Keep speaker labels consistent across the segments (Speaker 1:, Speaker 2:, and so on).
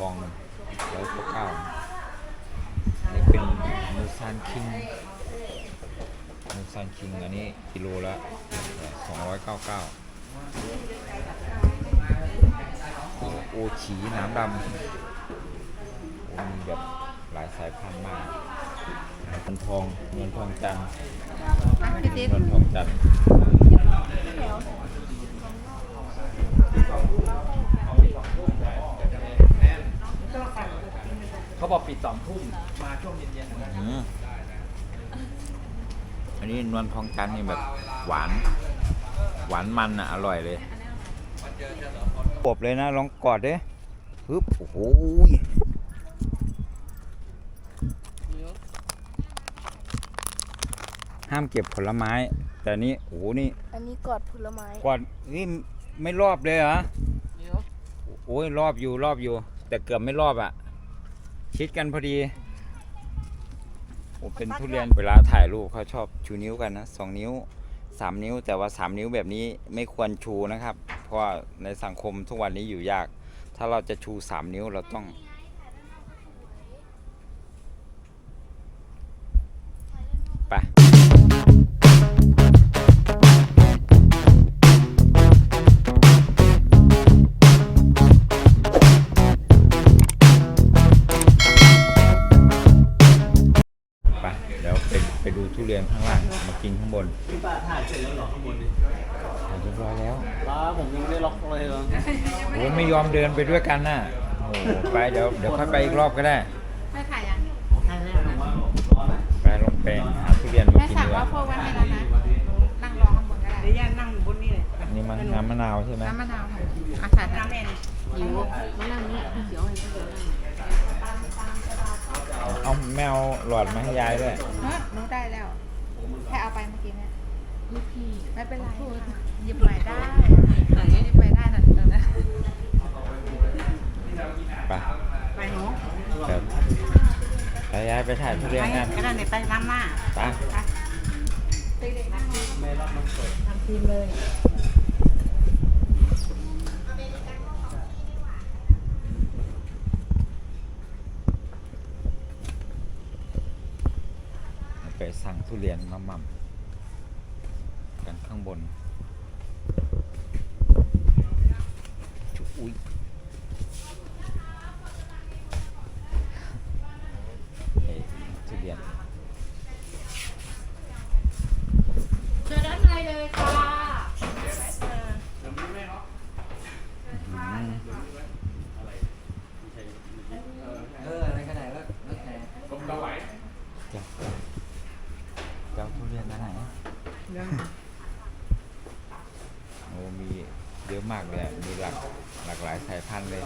Speaker 1: ทองร้อยเก้านี่เป็นมูซานคิงมูซานคิงอันนี้กิโลละสองร้อยเก้าเก้าโอฉีน้ำดำโอ้มีแบบหลายสายพันธุ์มากเงินทองเงินทองจันเงินทองจันทร์
Speaker 2: เขา บอกปิดสองทุ่มมาช่วงเย็นๆนะ
Speaker 1: อืมอันนี้นวลทองจันทร์นี่แบบหวาน หวานมันอะ อร่อยเลยปบเลยนะ ลองกอดดิฮึบโอ้โหยห้ามเก็บผลไม้ แต่นี่โอ้โหนี่
Speaker 3: อันนี้กอดผลไม้
Speaker 1: กอดนี่ไม่รอบเลยเหรอโอ้ยรอบอยู่รอบอยู่ แต่เกือบไม่รอบอะ ชิดกันพอดีโอ้เป็นทุเรียนเวลาถ่ายรูปเขาชอบชูนิ้วกันนะสองนิ้วสามนิ้ว แต่ว่าสามนิ้วแบบนี้ไม่ควรชูนะครับ เพราะว่าในสังคมทุกวันนี้อยู่ยาก ถ้าเราจะชูสามนิ้วเราต้องไปไป เดิน
Speaker 2: ไป
Speaker 1: ด้วยกันน่ะโอ้โหไปเดี๋ยวเดี๋ยวค่อยไปอีกรอบก็ได้
Speaker 4: แม่ถ่ายยัง
Speaker 1: ไปลงไปหาทุเรียนมา
Speaker 4: แม่
Speaker 1: กิน
Speaker 4: สั่ง
Speaker 1: ดีก
Speaker 4: ว่า
Speaker 1: ว่า
Speaker 4: พวกไว้ให้แล้วนะ นั่งรอข้างบนก็ได้
Speaker 5: เดี๋ยวย่านั่งบนนี่เลย
Speaker 1: อันนี้มันน้ำมะนาวใช่ไหม
Speaker 4: น้ำมะนาวค่ะอาสา
Speaker 5: น้ำแม่นี่
Speaker 4: หิวมานั่งนี่เดี๋ยวให้เดี๋ยวนั่ง
Speaker 1: เอาแมวหลอดมาให้ยายด้วย
Speaker 4: เฮ้ยหนูได้แล้ว แค่เอาไปเมื่อกี้เนี่ยพี่ไม่เป็นไรหยิบใหม่ได้หยิบใหม่ได้นะตรงนั้น
Speaker 1: ไป
Speaker 5: ไปหนู
Speaker 1: ครับ ไปยายไปถ่ายทุเรียน
Speaker 5: ไป
Speaker 1: กัน
Speaker 5: ก็ได้เนี่ยไปน้ำหน้า
Speaker 1: ไป
Speaker 5: ทำทีมเลย
Speaker 1: ไปสั่งทุเรียนมาหม่ำกันข้างบนจุอุ้ยเฮ้ยทุเรียน
Speaker 4: เชิญด้านในเลยค่ะ
Speaker 1: อืม
Speaker 2: เอออะไรก็ได้แล้วแล้วแต่
Speaker 1: เจ้าเจ้าทุเรียนมาไหนโอ้มีเยอะมากเลยอะมีหลากหลากหลายสายพันธุ์เลย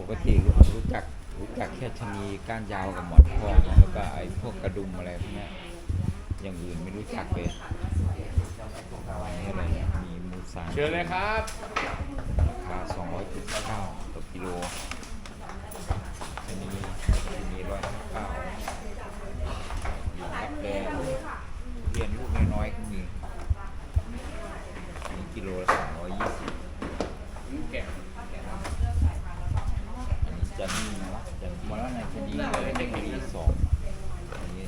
Speaker 1: ปกติรู้จักรู้จักแค่ชะนี ก้านยาวกับหมอนทองแล้วก็ไอ้พวกกระดุมอะไรพวกนี้อย่างอื่นไม่รู้จักเลยนี่อะไรเนี่ยมีมูซา
Speaker 2: เชิญเลยครับ
Speaker 1: ราคา279ต่อกิโลชะนีชะนี199อยู่รับแลเรียนลูกน้อยๆก็มีมีกิโลละ220
Speaker 2: แกะ
Speaker 1: อันนี้จะนี่นะจะมาแล้วในจะนี้เลยเด็กดีสองอันนี้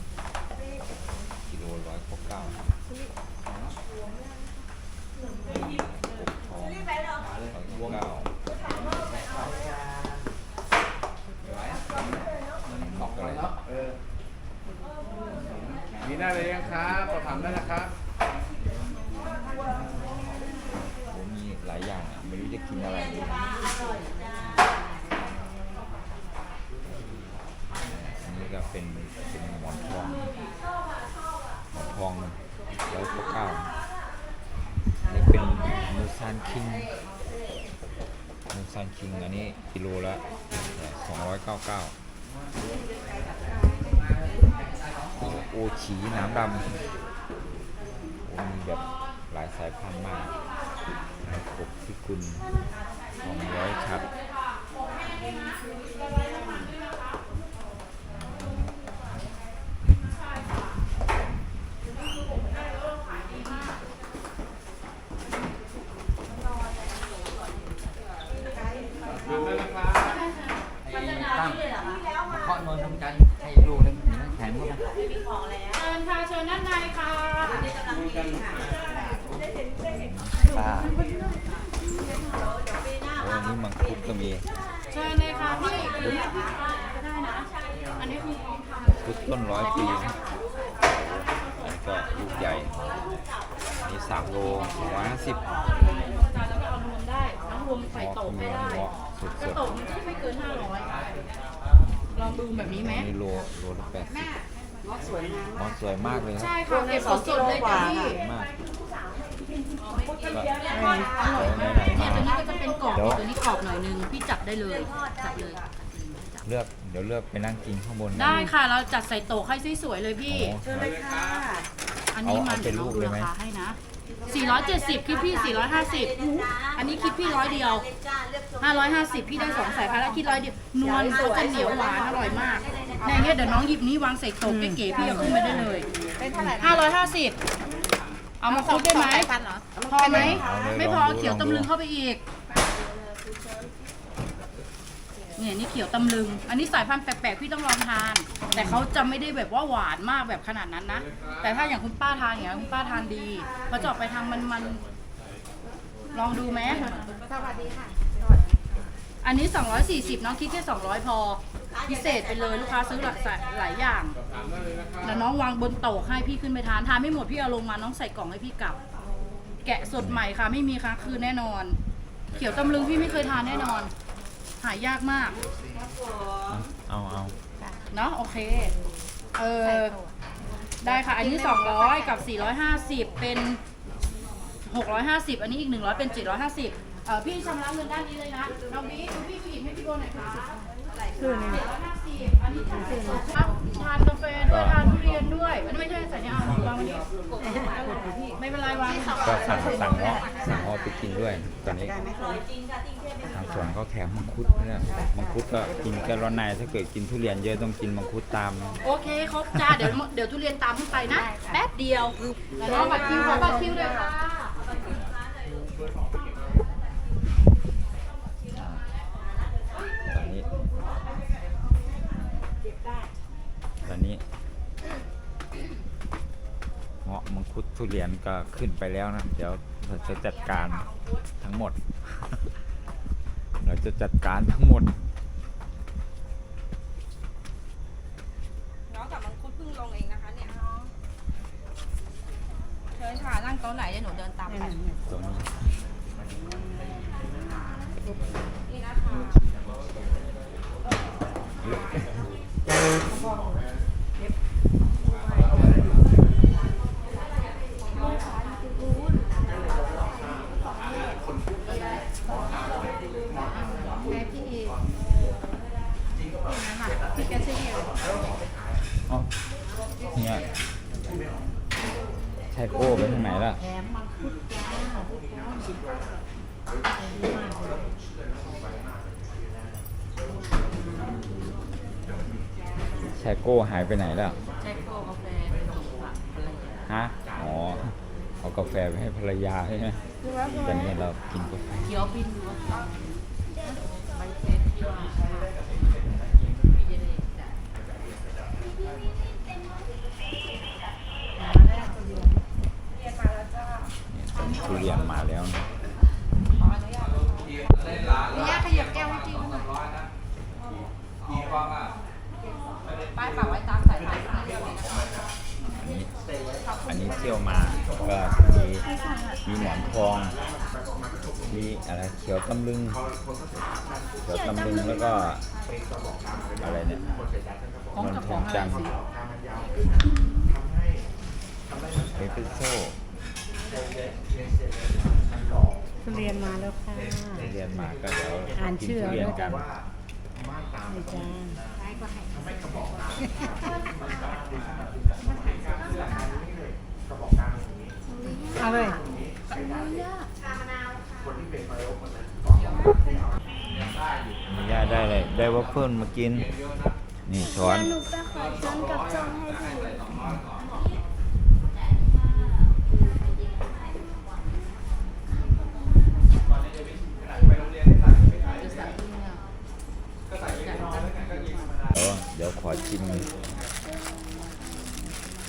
Speaker 1: กิโลร้อยเก้าเก้าทองร้อยเก้าหมอกอะไร
Speaker 2: เออมีหน้าเลยยังครับสอบถามได้นะครับ
Speaker 1: โอ้มีหลายอย่างอะไม่รู้จะกินอะไรดีอันนี้ ก็เป็นเป็นหมอนทองหมอนทองร้อยเก้าเก้าอันนี้เป็นมูซานคิงมูซันคิงอันนี้กิโลละ299โอฉีน้ำดำมีแบบหลายสายพันธุ์มากกบพิกุลทองร้อยชัด ไอ้ตั้ง
Speaker 4: เคาะ
Speaker 1: นอนทำการให้ดู
Speaker 4: เลย
Speaker 1: แขนพวกนั้น
Speaker 4: เชิญค่ะเชิญด้านในค่ะป้าอันนี้มังคุดก็
Speaker 1: มี
Speaker 4: เชิญเลยค่ะพี่ได้นะอันนี้คือของทำ
Speaker 1: ต้นร้อยปีนะก็ลูกใหญ่มีสามโลร้อยห้าสิบ
Speaker 4: เราก็เอารวมได้รวมใส่โต๊ะไม่ได้
Speaker 1: สุด
Speaker 4: กระโต๊ะมันก็ไม่เกินห้าร้อยลองดูแบบนี้ไหม
Speaker 1: ๆนี่โลโลละแปดสิบ
Speaker 5: งอกสวยงาม
Speaker 1: อ๋อ
Speaker 5: มาก
Speaker 1: สวยมากเลยครับ
Speaker 4: ใช่ค่ะเก็บสดๆเลยค่ะพี่
Speaker 1: สวยมากก็
Speaker 4: เนี่ย
Speaker 1: เดี๋ยว
Speaker 4: ตัว
Speaker 1: ไหนๆ
Speaker 4: นี้
Speaker 1: มา
Speaker 4: ก็จะเป็นกรอบ
Speaker 1: เดี๋ยว
Speaker 4: ตัวนี้กรอบหน่อยนึงพี่จับได้เลยจับเลย
Speaker 1: เลือกเดี๋ยวเลือกไปนั่งกินข้างบนนะ
Speaker 4: ได้ค่ะเราจัดใส่โต๊ะให้สวยๆเลยพี่
Speaker 1: โอ้
Speaker 5: เชิญเลยค่ะ
Speaker 4: อันนี้มัน
Speaker 1: เอาเป็น
Speaker 4: เดี๋ยว
Speaker 1: ลู
Speaker 4: เรา
Speaker 1: ก
Speaker 4: ดู
Speaker 1: เลยไหม
Speaker 4: ราคาให้นะ 470 คิดพี่ 450 อันนี้คิดพี่ร้อยเดียว 550 พี่ได้สองสายพันธุ์แล้วคิดร้อยเดียวนวลเขาจะเหนียวหวานอร่อยมากในเงี้ยเดี๋ยวน้องหยิบนี้วางใส่โต๊ะเก๋ๆพี่เอาขึ้นไปได้เลย
Speaker 5: เป็นเท่าไหร่
Speaker 4: 550 เอามาคุดได้ไหมพอไหม ไม่พอเขียวตำลึงเข้าไปอีก เนี่ยนี่เขียวตำลึง อันนี้สายพันธุ์แปลกๆพี่ต้องลองทาน แต่เขาจะไม่ได้แบบว่าหวานมากแบบขนาดนั้นนะ แต่ถ้าอย่างคุณป้าทานอย่างนี้ยคุณป้าทานดีเขาจะออกไปทางมันๆลองดูไหม
Speaker 5: สวัสดีค่ะ
Speaker 4: อันนี้ 240 น้องคิดแค่ 200 พอ พิเศษไปเลยลูกค้าซื้อหลายหลายอย่าง แล้วน้องวางบนโต๊ะให้พี่ขึ้นไปทานทานไม่หมดพี่เอาลงมาน้องใส่กล่องให้พี่กลับ แกะสดใหม่ค่ะไม่มีค้างคืนแน่นอน เขียวตำลึงพี่ไม่เคยทานแน่นอน หายากมาก
Speaker 1: เอาเอา
Speaker 4: เนาะโอเค เออ ได้ค่ะ อันนี้ 200 กับ 450 เป็น 650 อันนี้อีก 100 เป็น 750เออพี่ชำระเงินด้านนี้เลยนะน้องบี้ดูพี่ผู้หญิงให้พี่โบหน่อยค่ะ คือนี่750อันนี้ทานเสร็จแล้วครับทานกาแฟด้วยทานทุเรียนด้วยอันนี้ไม่ใช่ใส่เนี่ยเอาวางวันนี้ไม่เป็นไรวาง
Speaker 1: ก็สั่งสั่งเงาะสั่งเงาะไปกินด้วย ตอนนี้
Speaker 5: ได้ไหมคะ
Speaker 1: ทางสวนเขาแถมมังคุดเนี่ยมังคุดก็กินแค่ร้อนในถ้าเกิดกินทุเรียนเยอะต้องกินมังคุดตามนะ
Speaker 4: โอเคครบจ้าเดี๋ยวเดี๋ยวทุเรียนตามขึ้นไปนะ แป๊บเดียวแล้วน้องบัตรคิวขอบัตรคิวด้วยค่ะ
Speaker 1: ทุเรียนก็ขึ้นไปแล้วนะ เดี๋ยวเราจะจัดการทั้งหมด เราจะจัดการทั้งหมด
Speaker 3: น้องกับมังคุดเพิ่งลงเองนะคะเนี่ยเชิญค่ะนั่งโต๊ะไหนเดี๋ยวหนูเดินตามไป
Speaker 1: ตรงนี้
Speaker 3: นี่นะคะ
Speaker 4: แม่พี่อีกนั่นน่ะพี่แกชื่อเดียว
Speaker 1: เอ้าเนี่ยใช่โก้ไปทางไหนล่ะ
Speaker 5: แถมมังคุดจ้า
Speaker 1: ใช่โก้หายไปไหนแล้ว
Speaker 4: แจ็คโก้กาแฟเป็นของฝากอะไรอย่างเงี้ย
Speaker 1: ฮะอ๋อเอากาแฟไปให้ภรรยาใช่ไหมแต่นี่เรากินกาแฟ
Speaker 4: เขียวบินดูว่าใบเซ็ตที่ว่าพี่จะได้จ่าย
Speaker 1: นี่ตอนนี้ทุเรียนมาแล้วนะ
Speaker 4: พี่ย่าขยับแก้วให้จริงหน่อย ป้ายฝากไว้ตามสายพานที่เดียวเลยนะคะ
Speaker 1: อันนี้อันนี้เที่ยวมาก็มีมีหมอนทอง มีอะไรเขียวตำลึง เขียวตำลึงแล้วก็อะไรเนี่ย
Speaker 4: ของ
Speaker 1: นน
Speaker 4: กับ
Speaker 1: ท
Speaker 4: ข
Speaker 1: อ
Speaker 4: องงอะไร
Speaker 1: จันทร์
Speaker 4: สิ
Speaker 1: เอสเปรสโซ่
Speaker 5: ทุเรียนมาแล้วค่ะ
Speaker 1: ทุเรียนมาก็เดี๋ยว
Speaker 5: อ่าน
Speaker 1: กิน
Speaker 5: ชื่อ
Speaker 1: ทุเรียนกัน
Speaker 5: นี่จ้า เอาเลย
Speaker 1: มีย่าได้เลย ได้วัฟเฟิลมากิน นี่ช้อน
Speaker 6: หนูไปขอจอนกับจองให้ดู
Speaker 1: ชิม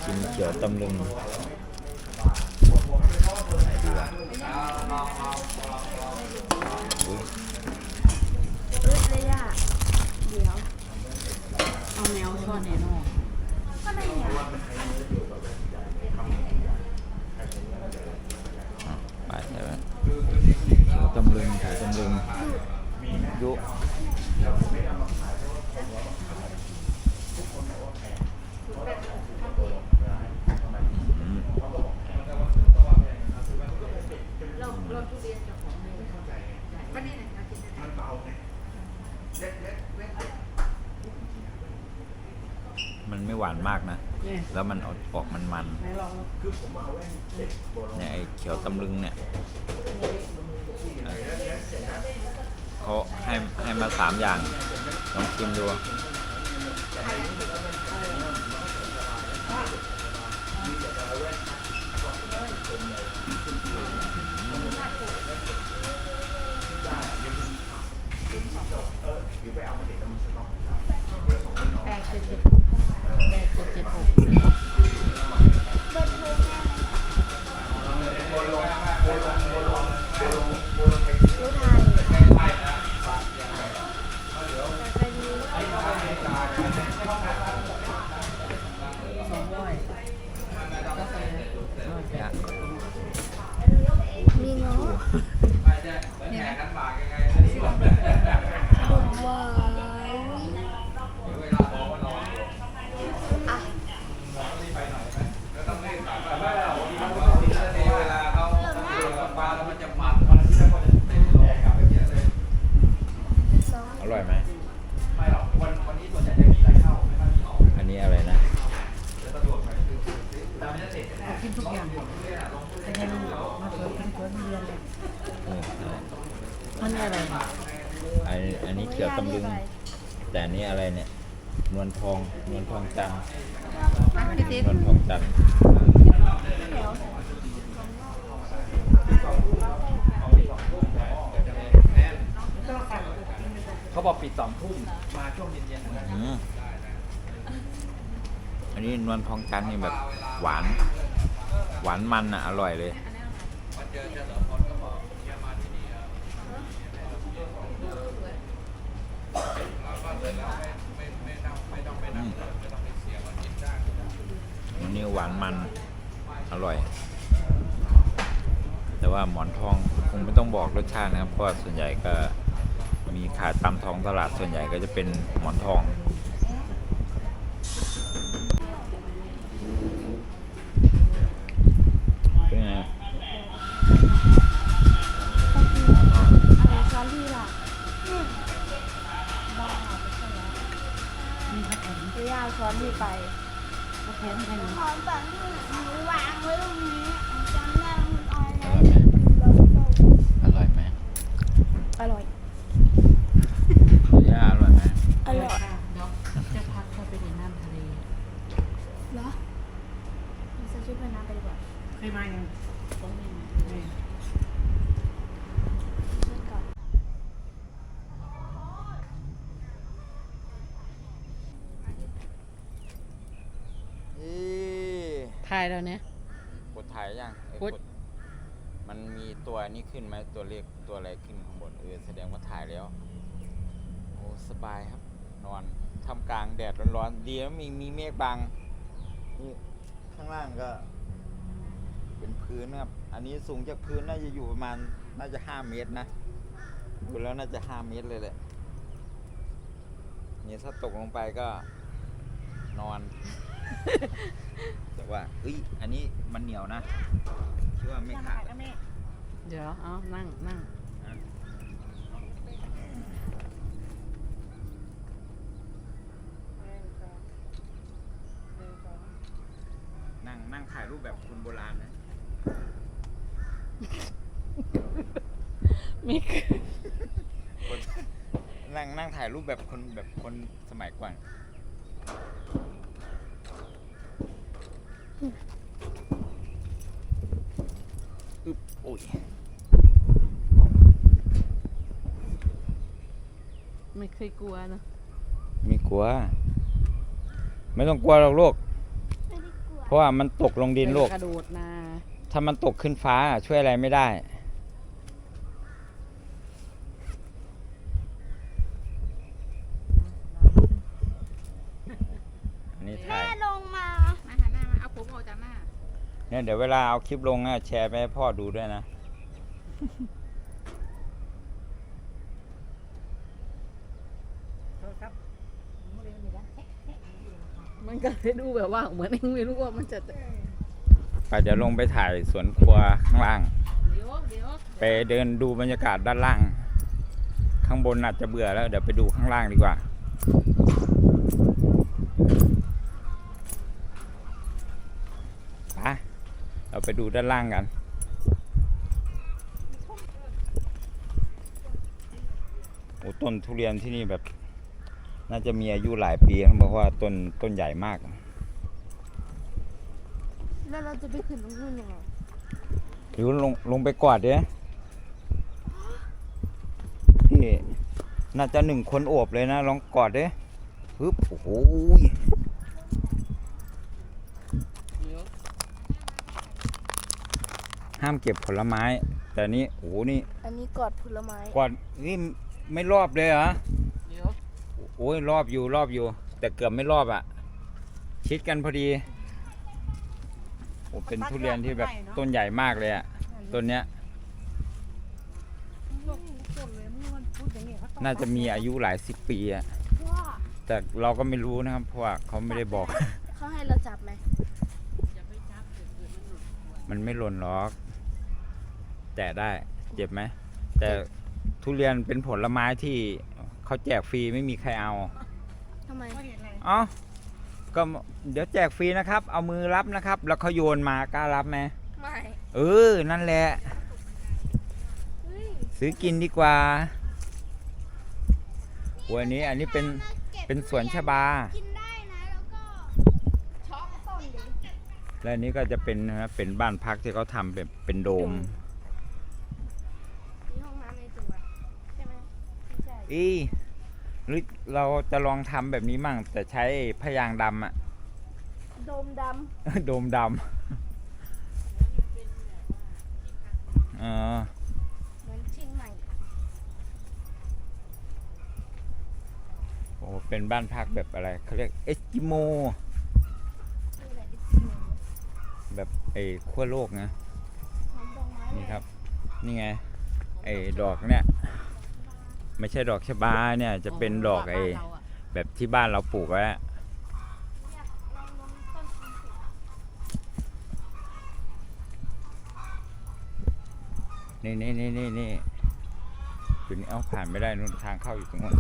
Speaker 1: ชิมเขียวตำลึงไหนดีวะอุ๊ยำลึงเขียวตำลึงยุ อืมมันไม่หวานมากนะ
Speaker 5: นี่
Speaker 1: แล้วมันออกออกมันมันเนี่ยไอ้เขียวตำลึงเนี่ยเออเขาให้ให้มาสามอย่าง ลองชิมดู
Speaker 4: แปดเจ็ดเจ็ดแปดเจ็ดเจ็ดหก กาแฟ
Speaker 1: เนี่ย
Speaker 6: มีเนาะ
Speaker 4: เนี่ยนะ
Speaker 6: ขนมหวานอะ
Speaker 1: อร่อยไหมอันนี้อะไรนะ
Speaker 5: เอากินทุกอย่างจะให้ลูกมาเปิดกินสวนทุเรียนเลย
Speaker 1: เอออะไร
Speaker 5: มันอะไร
Speaker 1: อันอันนี้เขียวตำลึง แต่อันนี้อะไรเนี่ย นวลทอง นวลท องจันทร์นวลทองจันทร์
Speaker 2: เขาบอกปิดสองทุ่มมาช่วงเย็นๆนะ
Speaker 1: อืมอันนี้นวลทองจันทร์นี่แบบหวาน หวานมันอะ อร่อยเลย อืมอั นี้หวานมันอร่อย แต่ว่าหมอนทองคงไม่ต้องบอกรสชาตินะครับ เพราะว่าส่วนใหญ่ก็มีขายตามท้องตลาดส่วนใหญ่ก็จะเป็นหมอนทอง เป็นไง
Speaker 6: อะไรช้อนที่ล่ะบ้าไม่ใช่แล้ว
Speaker 5: มีผักแข็ง
Speaker 6: จะย่าช้อนที่ไป
Speaker 5: ผักแข็งให้หนู
Speaker 6: ช้อนแบบที่หนูวางไว้ตรงนี้จำได้มันออยแล้ว
Speaker 1: อร่อยไหม
Speaker 6: อร่อย
Speaker 1: ย่าอร่อยไหม
Speaker 6: อร่อย
Speaker 5: เดี๋ยวจะพักเข้าไปในน้ำทะเล
Speaker 6: เหรอเราจะชุดว่ายน้ำไปดีกว่า
Speaker 5: เคยมายังนี่
Speaker 6: ชุดก่อน
Speaker 1: อี
Speaker 4: ถ่ายแล้วเนี่ย
Speaker 1: กดถ่ายยังเอ้ย
Speaker 4: กด
Speaker 1: มันมีตัวนี้ขึ้นไหมตัวเลขตัวอะไรขึ้นข้างบนเออแสดงว่าถ่ายแล้ว โอ้สบายครับ นอนทำกลางแดดร้อนๆดีนะมีมีเมฆบังนี่ข้างล่างก็ เป็นพื้นนะครับ อันนี้สูงจากพื้นน่าจะอยู่ประมาณ น่าจะห้าเมตรนะดูแล้วน่าจะห้าเมตรเลยแหละนี่ถ้าตกลงไปก็ นอน แต่ว่าเอ้ยอันนี้มันเหนียวนะคิดว่าไม่ขาดอะ
Speaker 4: เดี๋ยวเอานั่งนั่ง
Speaker 1: นั่งนั่งถ่ายรูปแบบคนโบราณนะ
Speaker 4: มีคือ
Speaker 1: คนนั่งนั่งถ่ายรูปแบบคนแบบคนสมัยก่อนอึบโอ้ย
Speaker 4: ไม่เคย กลัวนะ
Speaker 1: ไม่กลัว ไม่ต้องกลัวหรอกลูก
Speaker 6: ไม่ได้กลัว
Speaker 1: เพราะว่ามันตกลงดินลูก
Speaker 4: กระโดดนะ
Speaker 1: ถ้ามันตกขึ้นฟ้าช่วยอะไรไม่ได้ อันนี้ถ่า
Speaker 6: แม่
Speaker 1: ย
Speaker 6: ลงมา
Speaker 3: มาหันหน้ามา เอาผมออกจากหน้า
Speaker 1: เนี่ยเดี๋ยวเวลาเอาคลิปลงอะแชร์ไปให้พ่อดูด้วยนะ
Speaker 5: มัน ก็เลยดูแบบว่าเหมือนเองไม่รู้ว่ามันจะ
Speaker 1: ไปเดี๋ยวลงไปถ่ายสวนครัวข้างล่าง
Speaker 5: เดี๋ยวเดี๋ยว
Speaker 1: ไปเดินดูบรรยากาศด้านล่าง ข้างบนอาจจะเบื่อแล้ว เดี๋ยวไปดูข้างล่างดีกว่า ไป เราไปดูด้านล่างกันโอ้ต้นทุเรียนที่นี่แบบ น่าจะมีอายุหลายปีนะเพราะว่าต้นต้นใหญ่มาก
Speaker 6: แล้วเราจะไปขึ้นตรงนู้นยังไง
Speaker 1: หรือลงลงไปกอดเด้พี่น่าจะหนึ่งคนโอบเลยนะ ลองกอดเด้ปึ๊บโอ้โหยห้ามเก็บผลไม้ แต่นี่โอ้โหนี่
Speaker 6: อันนี้กอดผลไม้
Speaker 1: กอดนี่ไม่รอบเลยเหรอ
Speaker 5: เดี๋ยว
Speaker 1: โอ้ยรอบอยู่รอบอยู่ แต่เกือบไม่รอบอะ ชิดกันพอดีโอ้เป็นทุเรียนที่แบบต้นใหญ่มากเลยอะต้นเนี้ย น่าจะมีอายุหลายสิบปีอะ
Speaker 6: พ่อ
Speaker 1: แต่เราก็ไม่รู้นะครับเพราะว่าเขาไม่ได้บอก
Speaker 6: เขาให้เราจับไหม
Speaker 1: มันไม่หล่นหรอก แต่ได้เจ็บไหมแต่ทุเรียนเป็นผลไม้ที่ เขาแจกฟรีไม่มีใครเอา
Speaker 6: ทำไม
Speaker 1: เอ๋อก็เดี๋ยวแจกฟรีนะครับ เอามือรับนะครับ แล้วเขาโยนมากล้ารับไหม
Speaker 6: ไม่
Speaker 1: เออ นั่นแหละ
Speaker 6: เฮ้ย
Speaker 1: ซื้อกินดีกว่าวันนี้อันนี้เป็นเป็นสวนชบา
Speaker 6: กินได้นะ แล้วก็ช็อกต้นดิ
Speaker 1: และอันนี้ก็จะเป็นนะเป็นบ้านพักที่เขาทำแบบเป็นโดม
Speaker 6: มีห้องน้ำในตัวใช่ไหม ไม่ใช่
Speaker 1: อีหรือเราจะลองทำแบบนี้มั่ง แต่ใช้พยางค์ดำอะ
Speaker 6: โดมด
Speaker 1: โดมดำเออำ
Speaker 6: เหมือนเชียงใหม่
Speaker 1: โอ้เป็นบ้านพักแบบอะไรเขาเรียกเอสกิโม
Speaker 6: ชื่ออะไรอิสเมล
Speaker 1: แบบไอ้ขั้วโลกนะ
Speaker 6: หอมดอกไม้
Speaker 1: นี่ครับ นี่ไง ไอ้ดอกเนี่ย ไม่ใช่ดอกชบาเนี่ยจะเป็นดอกไอ้แบบที่บ้านเราปลูกไว้อะ
Speaker 6: อยากลองลองต้นกินสิ
Speaker 1: นี่นี่นี่นี่นี่จุดนี้เอาผ่านไม่ได้นู่นทางเข้าอยู่ตรงนู้น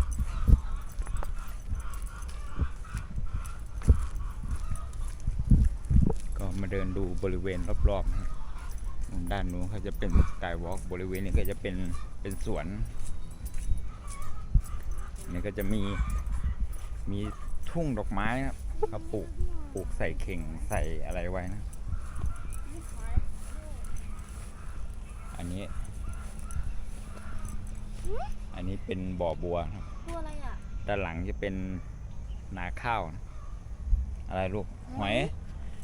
Speaker 1: ก็มาเดินดูบริเวณรอบๆนะด้านนู้นเขาจะเป็นสกายวอล์กบริเวณนี้ก็จะเป็นเป็นสวนอั นนี่ก็จะมีมีทุ่งดอกไม้นะครับเขาปลูกปลูกใส่เข่งใส่อะไรไว้นะ อันนี้ อันนี้เป็นบ่อบัวครับ
Speaker 6: ตัวอะไรอะ
Speaker 1: ด้านหลังจะเป็นนาข้าวนะอะไรลูกหอย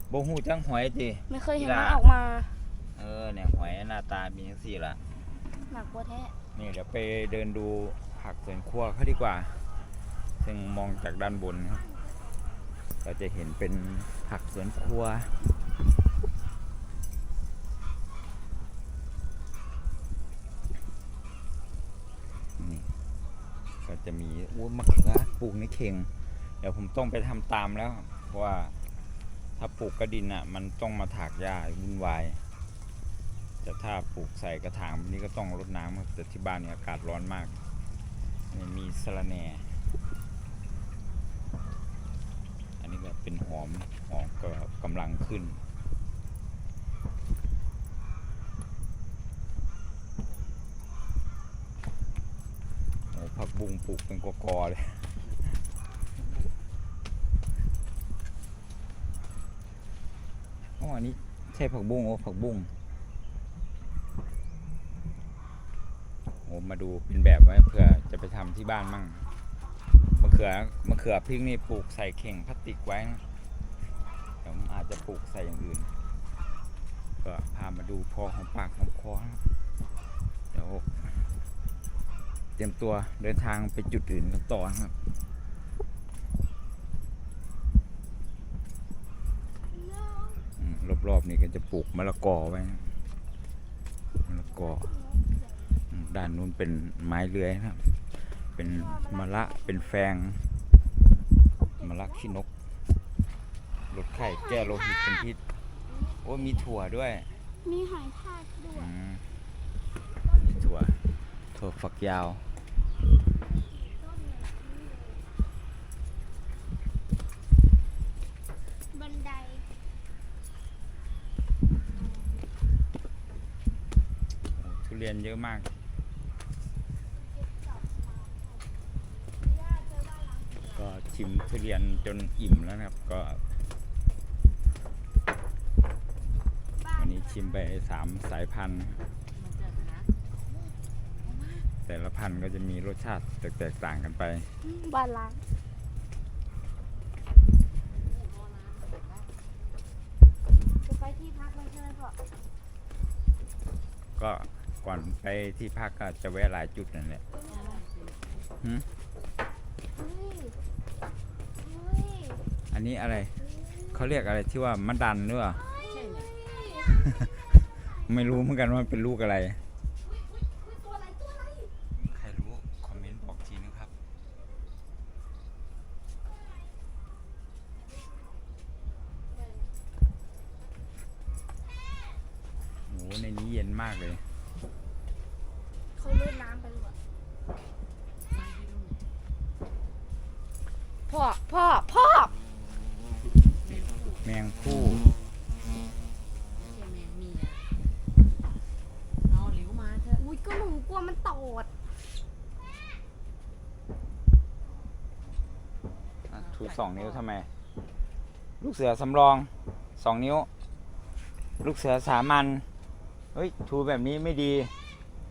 Speaker 1: โบหูจังหอยจี
Speaker 6: ไม่เคยเห็น
Speaker 1: กีฬา
Speaker 6: มันออกมา
Speaker 1: เออเนี่ยหอยหน้าตาเป็นยังสี่ละ
Speaker 6: หนักกว่าแท้
Speaker 1: นี่เดี๋ยวไปเดินดู ผักสวนครัวเขาดีกว่า ซึ่งมองจากด้านบนครับก็จะเห็นเป็นผักสวนครัว นี่ก็จะมีอ้วมะเขือปลูกในเข่ง เดี๋ยวผมต้องไปทำตามแล้ว เพราะว่าถ้าปลูกกระดินอะ มันต้องมาถากหญ้าวุ่นวายแต่ถ้าปลูกใส่กระถางนี้ก็ต้องรดน้ำครับแต่ที่บ้านเนี่ยอากาศร้อนมาก มีสะระแหน่ อันนี้ก็เป็นหอมหอมก็กำลังขึ้น โอ้ผักบุ้งปลูกเป็นกอกอเลยอ๋ออันนี้ใช่ผักบุ้งโอ้ผักบุ้ง โอ้ มาดูเป็นแบบไว้เผื่อจะไปทำที่บ้านมั่งมะเขือมะเขือพริกนี่ปลูกใส่เข่งพลาสติกไว้นะเดี๋ยวอาจจะปลูกใส่อย่างอื่นก็พามาดูพอของปากของคอนะเดี๋ยวเตรียมตัวเดินทางไปจุดอื่นกันต่อครับรอบๆนี่ก็จะปลูกมะละกอไว้มะละกอ ด้านนู้นเป็นไม้เลื้อยนะครับ เป็นมะละเป็นแฟงมะละขี้นกลดไข้แก้โลหิตเป็นพิษโอ้มีถั่วด้วย
Speaker 6: มีหอยทากด้วย
Speaker 1: อืมมีถั่ว ถั่วฝักยาว
Speaker 6: บันได
Speaker 1: โอ้ทุเรียนเยอะมาก ก็ ชิมทุเรียนจนอิ่มแล้วนะครับ ก็ วันนี้ชิมไปสามสายพันธุ์แต่ละพันธุ์ก็จะมีรสชาติแตกต่างกันไป
Speaker 6: บ้านล้างจะไปที่พักมันใช่ไหมพ่อ
Speaker 1: ก็ก่อนไปที่พักก็จะแวะหลายจุดนั่นแหละหืม
Speaker 6: เฮ้ยเฮ้ย
Speaker 1: อันนี้อะไรเขาเรียกอะไรที่ว่ามัดดันหรือเปล่าไม่รู้เหมือนกันว่าเป็นลูกอะไร ใครรู้ คอมเมนต์บอกทีนึงครับโหในนี้เย็นมากเลย
Speaker 6: เขาเล่นน้ำไปหรือเปล่า
Speaker 4: พ่อ พ่อ พ่อ
Speaker 1: แมงผู้
Speaker 5: เอาหลิวมาเถอะ
Speaker 6: อุ้ยก็หนูกลัวมันตอด
Speaker 1: อะชู สองนิ้วทำไม ลูกเสือสำรองสองนิ้ว ลูกเสือสามัญเฮ้ยชูแบบนี้ไม่ดี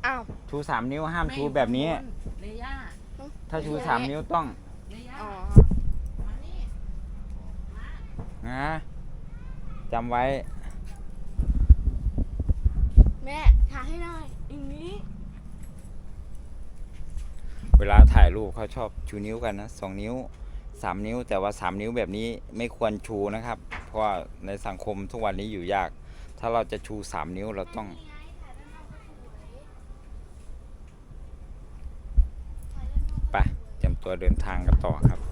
Speaker 6: อ้าว
Speaker 1: ชูสามนิ้วห้ามชูแบบนี้
Speaker 5: เลยย่า
Speaker 1: ถ้าชูสามนิ้วต้อง
Speaker 5: เลยย่า
Speaker 6: อ๋อ
Speaker 5: มานี่
Speaker 1: นะจำไว้
Speaker 6: แม่ถ่ายให้หน่อยอย่างนี้
Speaker 1: เวลาถ่ายรูปเขาชอบชูนิ้วกันนะสองนิ้ว สามนิ้ว แต่ว่าสามนิ้วแบบนี้ไม่ควรชูนะครับ เพราะว่าในสังคมทุกวันนี้อยู่ยาก ถ้าเราจะชูสามนิ้วเราต้องไปจำตัวเดินทางกันต่อครับ